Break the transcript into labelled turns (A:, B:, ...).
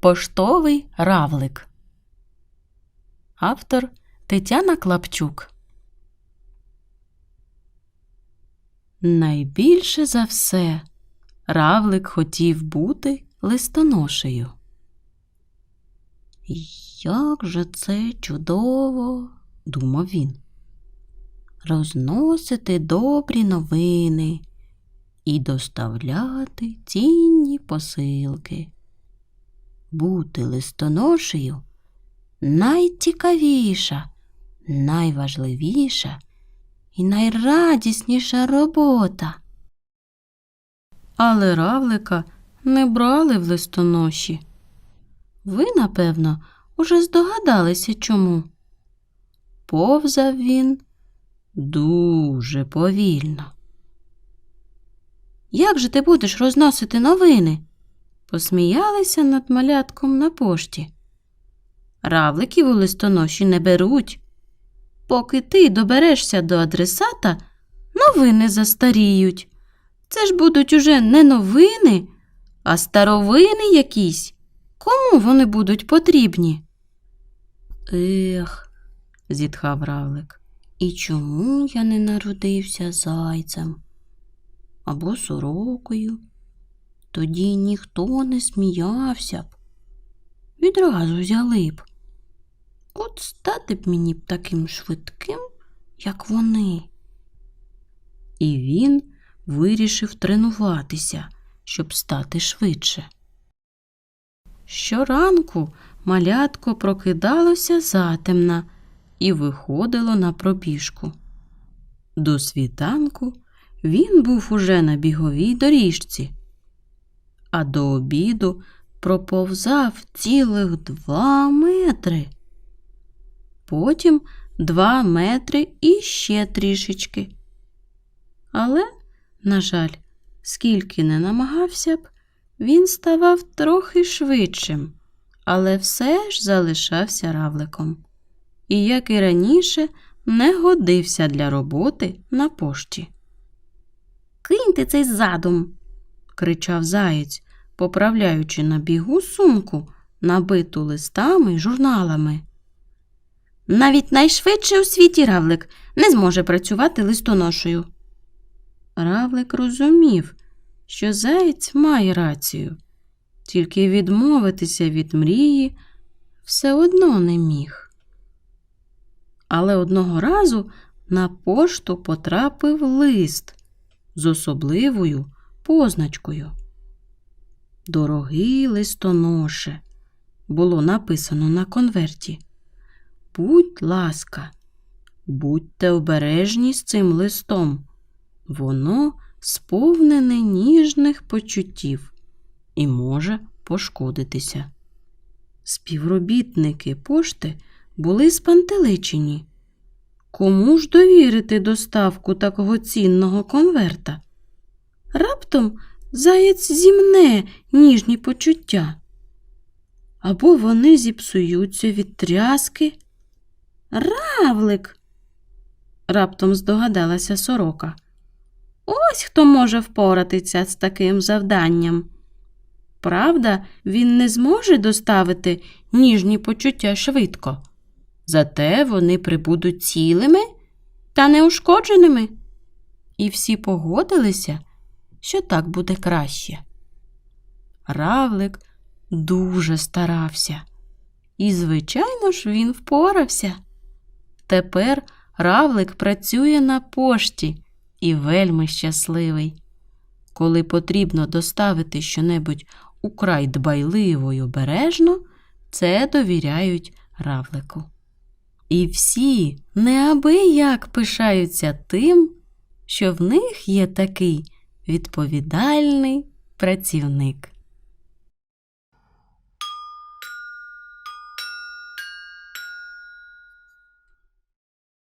A: Поштовий равлик. Автор Тетяна Клапчук. Найбільше за все равлик хотів бути листоношею. Як же це чудово, думав він. Розносити добрі новини і доставляти цінні посилки. Бути листоношею найцікавіша, найважливіша і найрадісніша робота. Але равлика не брали в листоноші. Ви, напевно, уже здогадалися чому. Повзав він дуже повільно. Як же ти будеш розносити новини? Посміялися над малятком на пошті. Равликів у листоноші не беруть. Поки ти доберешся до адресата, новини застаріють. Це ж будуть уже не новини, а старовини якісь. Кому вони будуть потрібні? Ех, зітхав равлик. І чому я не народився зайцем або сорокою? Тоді ніхто не сміявся б, відразу взяли б. От стати б мені б таким швидким, як вони. І він вирішив тренуватися, щоб стати швидше. Щоранку малятко прокидалося затемна і виходило на пробіжку. До світанку він був уже на біговій доріжці, а до обіду проповзав цілих два метри. Потім два метри і ще трішечки. Але, на жаль, скільки не намагався б, він ставав трохи швидшим, але все ж залишався равликом. І, як і раніше, не годився для роботи на пошті. Киньте цей задум, кричав заєць, поправляючи на бігу сумку, набиту листами й журналами. Навіть найшвидший у світі равлик не зможе працювати листоношею. Равлик розумів, що заєць має рацію, тільки відмовитися від мрії все одно не міг. Але одного разу на пошту потрапив лист з особливою позначкою. Дорогий листоноше, було написано на конверті. Будь ласка, будьте обережні з цим листом. Воно сповнене ніжних почуттів і може пошкодитися. Співробітники пошти були спантеличені. Кому ж довірити доставку такого цінного конверта? Раптом заєць зімне ніжні почуття. Або вони зіпсуються від тряски. Равлик, раптом здогадалася сорока. Ось хто може впоратися з таким завданням. Правда, він не зможе доставити ніжні почуття швидко, зате вони прибудуть цілими та неушкодженими. І всі погодилися, що так буде краще. Равлик дуже старався, і, звичайно ж, він впорався. Тепер равлик працює на пошті і вельми щасливий. Коли потрібно доставити щонебудь украй дбайливо й обережно, це довіряють равлику. І всі неабияк пишаються тим, що в них є такий відповідальний працівник.